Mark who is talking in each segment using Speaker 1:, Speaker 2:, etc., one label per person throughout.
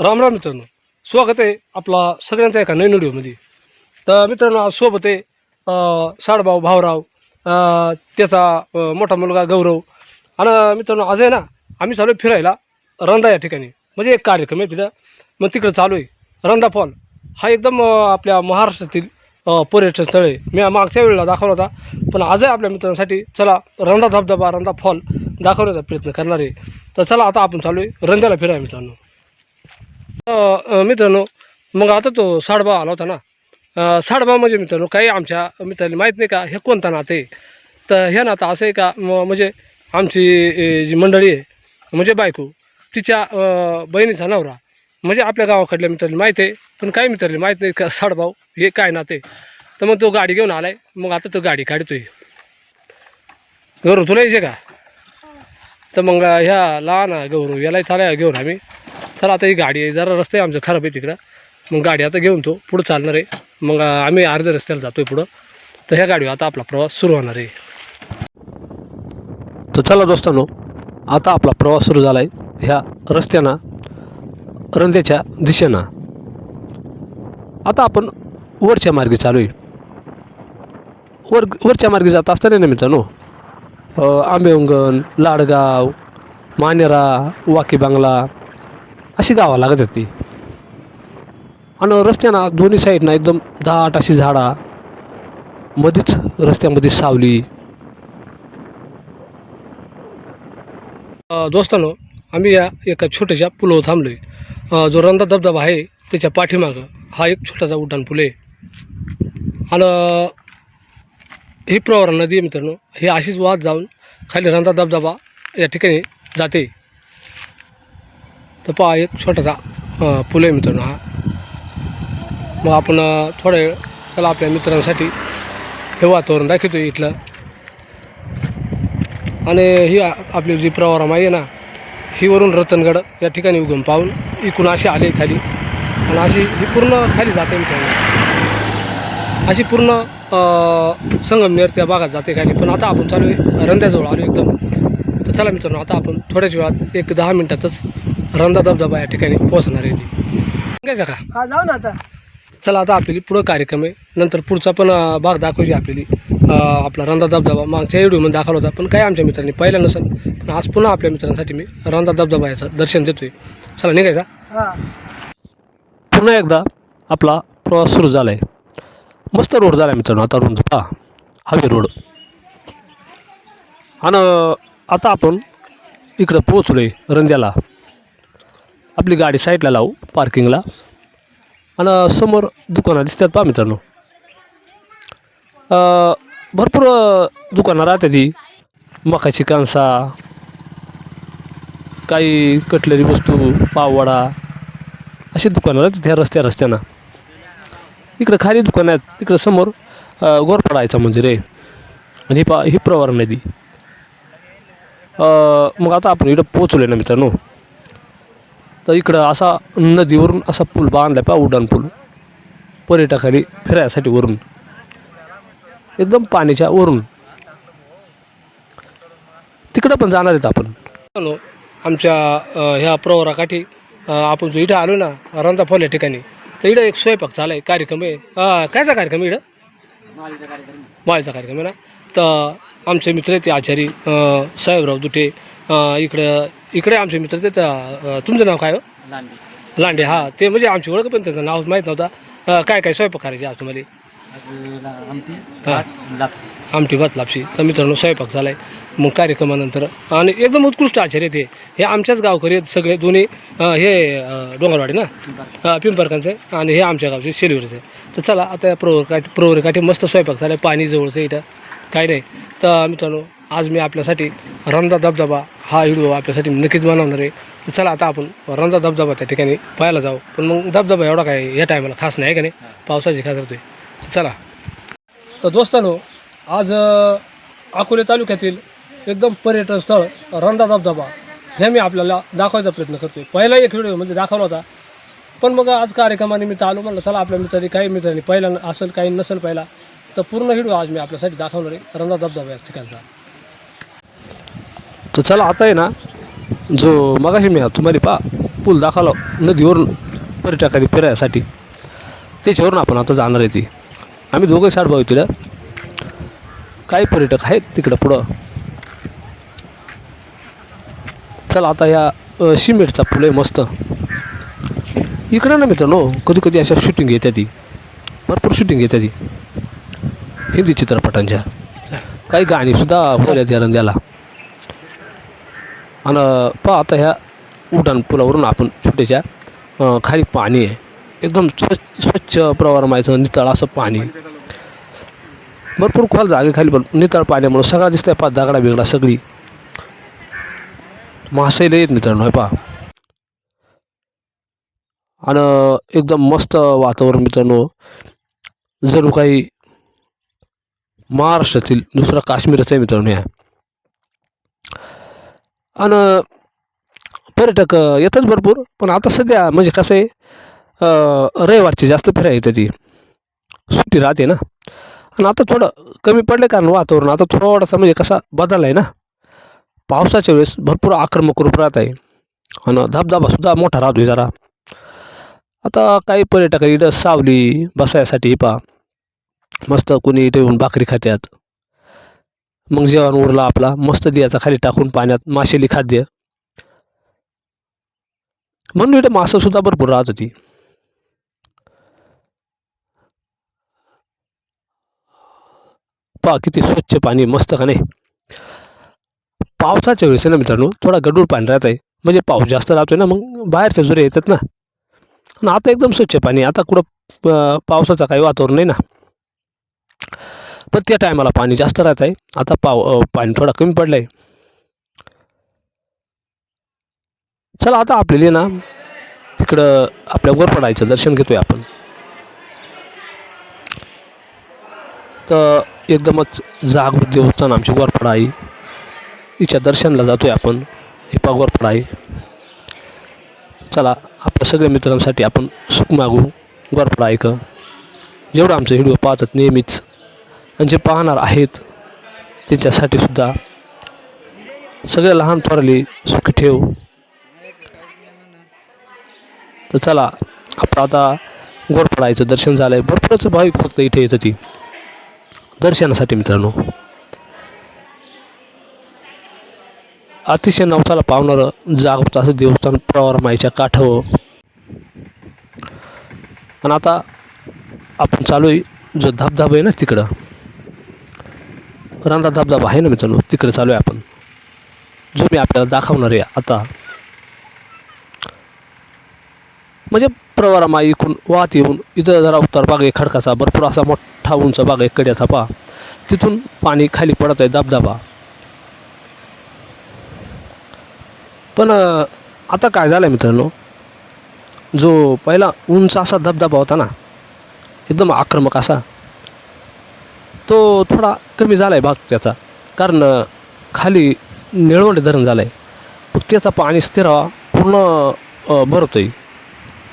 Speaker 1: राम राम मित्रांनो. स्वागत आहे आपला सगळ्यांचा एका नवीन व्हिडिओमध्ये. तर मित्रांनो आज सोबत आहे साडभाऊ भाऊराव त्याचा मोठा मुलगा गौरव. आणि मित्रांनो आज आहे ना आम्ही चालू आहे फिरायला रंधा या ठिकाणी. म्हणजे एक कार्यक्रम आहे तिथं. मग तिकडं चालू आहे. रंधा फॉल. हा एकदम आपल्या महाराष्ट्रातील पर्यटन स्थळ आहे. मी मागच्या वेळेला दाखवला होता. पण आजही आपल्या मित्रांसाठी चला रंधा धबधबा रंदा फॉल दाखवण्याचा प्रयत्न करणार आहे. तर चला आता आपण चालू आहे रंध्याला फिराय मित्रांनो. मित्रांनो मग आता तो साडबा आला होता ना. साडबा म्हणजे मित्रांनो काही आमच्या मित्रांनी माहीत नाही का हे कोणता नातं आहे? तर हे नातं असं आहे का म्हणजे आमची जी मंडळी आहे म्हणजे बायको तिच्या बहिणीचा नवरा म्हणजे आपल्या गावाकडल्या मित्रांनी माहीत आहे पण काही मित्रांनी माहीत नाही का साडभाऊ हे काय नाते तर मग तो गाडी घेऊन आलाय मग आता तो गाडी काढतोय. गौरव तुला यायचे का? तर मग ह्या लहान गौरव याला चालाय घेऊन आम्ही. चला आता ही गाडी आहे. जरा रस्ते आमचं खराब आहे तिकडं. मग गाडी आता घेऊन तो. पुढं चालणार आहे. मग आम्ही अर्ध्या रस्त्याला जातो आहे पुढं. तर ह्या गाडीवर आता आपला प्रवास सुरू होणार आहे. तर चला दोस्तांनो आता आपला प्रवास सुरू झाला आहे ह्या रस्त्यानं रंध्याच्या दिशेनं. आता आपण वरच्या मार्गी चालू आहे. वर वरच्या मार्गी जात असताना ना मित्रांनो आंबेवंगण लाडगाव मानेरा वाकी बांगला अशी गावं लागत होती. आणि रस्त्याना दोन्ही साईडना एकदम दाट अशी झाडा मध्येच रस्त्यामध्ये सावली. दोस्तानो आम्ही या एका छोट्याशा पुलावर थांबलो आहे जो रंदा धबधबा आहे त्याच्या पाठीमागं हा एक छोटासा उड्डाण पूल आहे. आणि ही प्रवरा नदी आहे मित्रांनो ही अशीच वाद जाऊन खाली रंधा धबधबा या ठिकाणी जाते. तर पहा एक छोटासा अ, पूल आहे मित्रांनो हा. मग आपण थोडा वेळ चला आपल्या मित्रांसाठी हे वातावरण दाखवतो इथलं. आणि ही आपली जी प्रवारा आहे ना ही वरून रतनगड या ठिकाणी उगम पाहून इकून अशी आले खाली. आणि अशी ही पूर्ण खाली जाते मित्रांनो. अशी पूर्ण संगमनेर त्या भागात जाते खाली. पण आता आपण चालू आहे रंध्याजवळ आलो एकदम. तर चला मित्रांनो आता आपण थोड्याच वेळात एक दहा मिनटातच रंधा धबधबा या ठिकाणी पोहोचणार आहे ती. सांगायचं का?
Speaker 2: हा जाऊ ना आता.
Speaker 1: चला आता आपली पुढं कार्यक्रम आहे. नंतर पुढचा पण अ, भाग दाखवायची आपली. अ, आपला रंधा धबधबा. मागच्या व्हिडिओमध्ये दाखवला होता. पण काही आमच्या मित्रांनी? पाहिलं नसेल. पण आज पुन्हा आपल्या मित्रांसाठी मी रंधा धबधबा याचं दर्शन देतोय. चला निघायचा
Speaker 2: हा?
Speaker 1: पुन्हा एकदा आपला प्रवास सुरू झाला आहे मस्त रोड झाला आहे मित्रांनो. आता रुंद पहा. हवे रोड. आणि आता आपण इकडं पोहोचलो आहे रंद्याला. आपली गाडी साईडला लावू पार्किंगला आणि समोर दुकानं दिसतात पहा मित्रांनो. भरपूर दुकानं राहते ती मकाची कांसा काही कटलरी वस्तू पाववाडा अशी दुकानं आहेत ह्या रस्त्या रस्त्यानं. इकडं खाली दुकानं आहेत तिकडं समोर गोरपाडायचा गोरपडायचा मंदिर आहे आणि ही पा ही प्रवार नदी मग आता आपण इकडं पोचलो ना मित्रांनो. तर इकडं असा नदीवरून असा पूल बांधला पा उड्डाण पूल. पर्यटकांनी फिरायसाठी वरून. एकदम पाण्याच्या वरून. तिकडं पण जाणार आहेत आपण. आमच्या ह्या प्रवराकाठी आपण जो इथं आलो ना रंधा या ठिकाणी तर इकडं एक स्वयंपाक झाला आहे कार्यक्रम आहे. कायचा कार्यक्रम इकडं माळीचा कार्यक्रम आहे ना? तर आमचे मित्र आहेत ते आचारी साहेबराव दुटे इकडं इकडे आमचे मित्र ते तुमचं नाव काय हो? लांडे. हा ते म्हणजे आमची ओळख पण त्याचं नाव माहीत नव्हता. काय काय स्वयंपाक करायचे आज तुम्हाला? हा. आमटी भात लापशी. तर मित्रांनो स्वयंपाक झाला आहे मग कार्यक्रमानंतर आणि एकदम उत्कृष्ट आचार्य ते. हे आमच्याच गावकरी आहेत सगळे दोन्ही अ, हे अ, डोंगरवाडी ना? अ, पिंपरकांचे आणि हे आमच्या गावचे शेलवीरचे तर चला आता प्रवरकाठी प्रवरकाठी मस्त स्वयंपाक झाला आहे पाणी जवळचं इथं. काही नाही. तर मित्रांनो आज मी आपल्यासाठी रंधा धबधबा हा व्हिडिओ आपल्यासाठी नक्कीच बनवणार आहे. तर चला आता आपण रंधा धबधबा त्या ठिकाणी पाहायला जाऊ. पण मग धबधबा एवढा काय या टायमाला खास नाही आहे का नाही? पावसाची काय करतोय चला. तर दोस्तांनो आज अकोले तालुक्यातील एकदम पर्यटन स्थळ रंधा धबधबा हे मी आपल्याला दाखवायचा प्रयत्न करतोय. पहिला एक व्हिडिओ म्हणजे दाखवला होता. पण मग आज कार्यक्रमानिमित्त आलो म्हणलं चला आपल्या मित्रांनी काही मित्रांनी पहिला असेल काही नसेल पहिला तर पूर्ण व्हिडिओ आज मी आपल्यासाठी दाखवणार आहे रंधा धबधबा या ठिकाणचा. तर चला आता आहे ना जो मगाशी मी तुम्हाला पा
Speaker 2: पूल दाखवला नदीवरून पर्यटकांनी फिरायसाठी. त्याच्यावरून आपण आता जाणार आहे ती. आम्ही दोघं साठ भाऊ तिला. काही पर्यटक आहेत तिकडं पुढं. चला आता या सिमेंटचा पूल आहे मस्त. इकडं ना मित्रांनो कधी कधी अशा शूटिंग येत्या ती. भरपूर शूटिंग येत्या ती. हिंदी चित्रपटांच्या. काही गाणीसुद्धा बोलत या रंगाला आणि पहा आता ह्या उड्डाण पुलावरून आपण छोट्याच्या खाली पाणी आहे. एकदम स्वच्छ स्वच्छ प्रवारमायचं नितळ असं पाणी. भरपूर खोल जागे खाली पण नितळ पाण्यामुळं सगळा दिसतंय. पा दगडा बिगडा सगळी. मासे लय आहेत मित्रांनो पहा. आणि एकदम मस्त वातावरण मित्रांनो. जणू काही महाराष्ट्रातील दुसरा काश्मीरच आहे मित्रांनो या आणि पर्यटक येतात भरपूर पण आता सध्या म्हणजे कसं आहे रविवारची जास्त फिराय येते ती. सुट्टी राहते ना. आणि आता थोडं कमी पडलं कारण वातावरण आता थोडासा म्हणजे कसा बदल आहे ना. पावसाच्या वेळेस भरपूर आक्रमक रूप राहत आहे. आणि धबधबासुद्धा मोठा राहतो जरा. आता काही पर्यटक इथं सावली बसायसाठी पा मस्त कोणी इथे येऊन भाकरी खात्यात. मग जेवण उरला आपला मस्त दियाचा खाली टाकून पाण्यात माशेली खाद्य. म्हणून इथे मासं सुद्धा भरपूर राहत होती. पहा किती स्वच्छ पाणी मस्त का नाही? पावसाच्या वेळेस ना मित्रांनो थोडा गडूळ पाणी राहत आहे. म्हणजे पाऊस जास्त राहतोय ना मग बाहेरच्या जुरे येतात ना. आता एकदम स्वच्छ पाणी आता कुठं पावसाचा पावसाचं काही वातावरण नाही ना. पण त्या टायमाला पाणी जास्त राहत आहे. आता पाव पाणी थोडा कमी पडलं आहे चला आता आपल्याला ना तिकडं आपल्या गोरपडायचं दर्शन घेतोय आपण. तर एकदमच जागृत देवस्थान आमची गोरपडा आई हिच्या दर्शनला जातोय आपण. हिपा पा आई चला आपल्या सगळ्या मित्रांसाठी आपण सुख मागू. गोरपडा ऐक जेवढं आमचं व्हिडिओ पाहतात नेहमीच. आणि जे पाहणार आहेत त्यांच्यासाठी सुद्धा सगळ्या लहान थोरली सुखी ठेव. तर चला आपलं आता गोरपडायचं दर्शन झालं आहे भरपूरच भाविक फक्त इथे येतं ती. दर्शनासाठी मित्रांनो. अतिशय नवसाला पावणारं जागृत असं देवस्थान प्रवारमाईच्या काठावर. आणि आता आपण चालू आहे जो धबधबा आहे ना तिकडं. रांधा धबधबा आहे ना मित्रांनो? तिकडे चालू आहे आपण. जो मी आपल्याला दाखवणार आहे आता. म्हणजे प्रवारामा इकडून वाहत येऊन इथं जरा उत्तर बाग आहे खडकाचा भरपूर असा मोठा उंच बाग आहे कड्याचा पा तिथून पाणी खाली पडत आहे धबधबा पण आता काय झालं आहे मित्रांनो? जो पहिला उंच असा धबधबा होता ना एकदम आक्रमक असा तो थोडा कमी झाला आहे भाग त्याचा. कारण खाली निळवंडे धरण झालं आहे मग त्याचा पाणी स्थिरावा पूर्ण भरतो आहे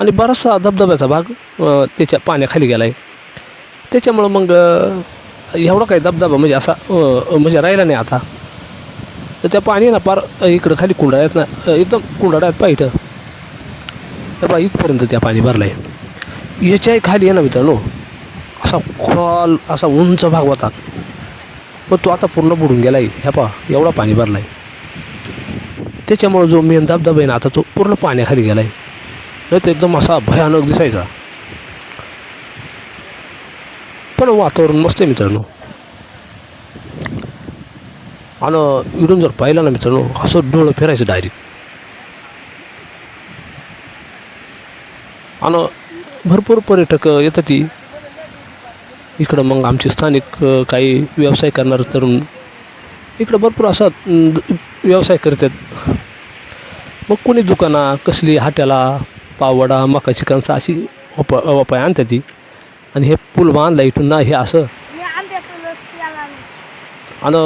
Speaker 2: आणि बराचसा धबधब्याचा भाग त्याच्या पाण्याखाली गेला आहे त्याच्यामुळं मग एवढा काही धबधबा म्हणजे असा म्हणजे राहिला नाही आता. तर त्या पाणी ना पार इकडं खाली कुंडाळ्यात ना एकदम कुंडाळ्यात पा इथं. तर बा इथपर्यंत त्या पाणी भरलं आहे याच्याही खाली आहे ना मित्रांनो. असा खोल असा उंच भाग होता. पण तो आता पूर्ण बुडून गेला आहे ह्या पा एवढा पाणी भरला आहे त्याच्यामुळं जो मेन धबधबा आहे ना आता तो पूर्ण पाण्याखाली गेला आहे नाही तर एकदम असा भयानक दिसायचा. पण वातावरण मस्त आहे मित्रांनो. आणि इडून जर पाहिलं ना मित्रांनो असं डोळं फिरायचं डायरेक्ट आणि भरपूर पर्यटक येतात ती. इकडं मग आमचे स्थानिक काही व्यवसाय करणारे तरुण इकडं भरपूर असा व्यवसाय करतात. मग कोणी दुकाना कसली हाट्याला पावडा मका चिकनचा अशी उप उपाय आणतात ती आणि हे पूल बांधला इथून ना हे असं. आणि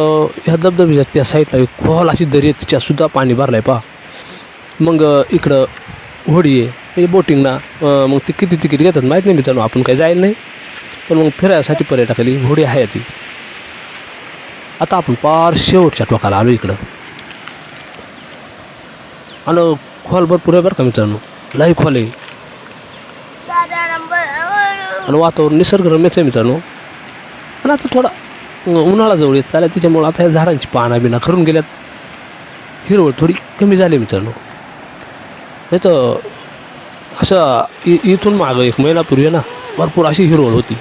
Speaker 2: ह्या धबधब्याच्या त्या साईडला एक खोल अशी दरी आहे तिच्यातसुद्धा पाणी भरलं आहे पहा. मग इकडं होडी आहे म्हणजे बोटिंगला मग ते किती तिकीट घेतात माहीत नाही मित्रांनो आपण काही जायला नाही. पण मग फिरायसाठी पर्यटकाली होडी आहे ती. आता आपण पार शेवटच्या टोकाला आलो इकडं. आणि खोल भरपूर आहे बरं का मित्रांनो. लई खोल आहे. आणि वातावरण निसर्गरम्यच आहे मित्रांनो. पण आता थोडा उन्हाळा जवळ येत चालेल त्याच्यामुळं आता या झाडांची पाना बिना खरून गेल्यात. हिरवळ थोडी कमी झाली मित्रांनो. नाही तर असं इथून मागं एक महिनापूर्वी आहे ना भरपूर अशी हिरवळ होती.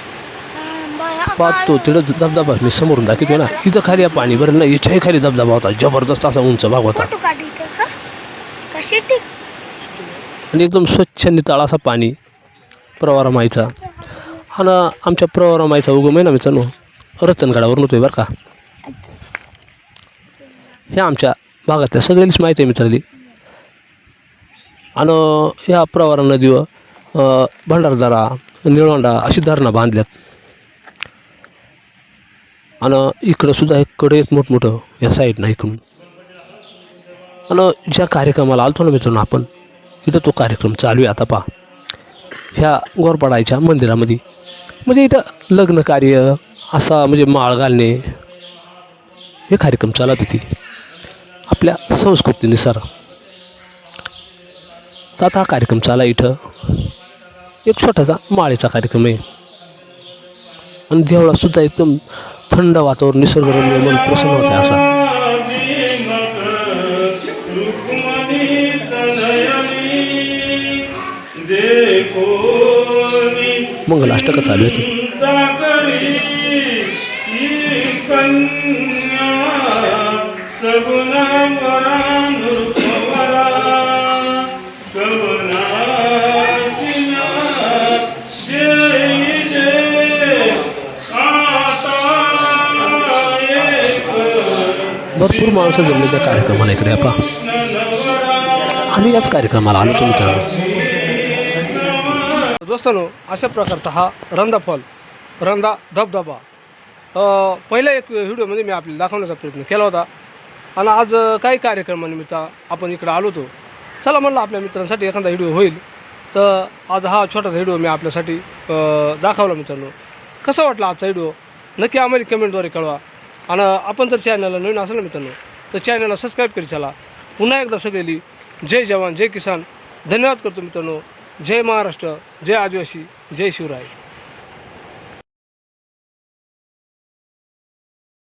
Speaker 2: पाहतो तिथं धबधबा मी समोरून दाखवतो ना इथं खाली पाणी बरं ना याच्याही खाली धबधबा होता जबरदस्त असा उंच भाग होता. आणि एकदम स्वच्छ निताळ असा पाणी प्रवारा माईचा. हा ना आमच्या प्रवारा माईचा उगम आहे ना मित्रांनो रतनगडावरून होतोय बरं का. ह्या आमच्या भागातल्या सगळ्यांनीच माहिती आहे मित्रांनी. आणि ह्या प्रवारा नदीवर भंडारदरा निळवंडा अशी धरणं बांधल्यात. आणि इकडंसुद्धा एक कडे आहेत मोठमोठं या साईडनं इकडून. आणि ज्या कार्यक्रमाला आलतो ना मित्रांनो आपण इथं तो कार्यक्रम चालू आहे आता पहा. ह्या गोरपाडायच्या मंदिरामध्ये. म्हणजे इथं लग्न कार्य असा म्हणजे माळ घालणे हे कार्यक्रम चालत होती. आपल्या संस्कृतीनुसार. तर आता हा कार्यक्रम चाला इथं. एक छोटासा माळेचा कार्यक्रम आहे. आणि देवळासुद्धा एकदम थंड वातावरण निसर्गरम्य मन प्रसन्न होते असा. मंगल अष्टक चालू आहे
Speaker 3: सगुणा
Speaker 2: भरपूर माणसं जमले त्या कार्यक्रमाला इकडे. आपा आम्ही याच कार्यक्रमाला आलो होतो मित्रांनो. दोस्तांनो अशा प्रकारचा हा रंदा फॉल रंदा धबधबा. पहिला एक व्हिडिओमध्ये मी आपल्याला दाखवण्याचा प्रयत्न केला होता. आणि आज काही कार्यक्रमानिमित्त आपण इकडं आलो होतो. चला म्हणलं आपल्या मित्रांसाठी एखादा व्हिडिओ होईल. तर आज हा छोटासा व्हिडिओ मी आपल्यासाठी दाखवला मित्रांनो. कसा वाटला आजचा व्हिडिओ? नक्की आम्हाला कमेंटद्वारे कळवा. आणि आपण जर चॅनलला नवीन असेल ना मित्रांनो तर चॅनलला सबस्क्राईब करी चला. पुन्हा एकदा सगळेली जय जवान जय किसान. धन्यवाद करतो मित्रांनो. जय महाराष्ट्र जय आदिवासी जय शिवराय.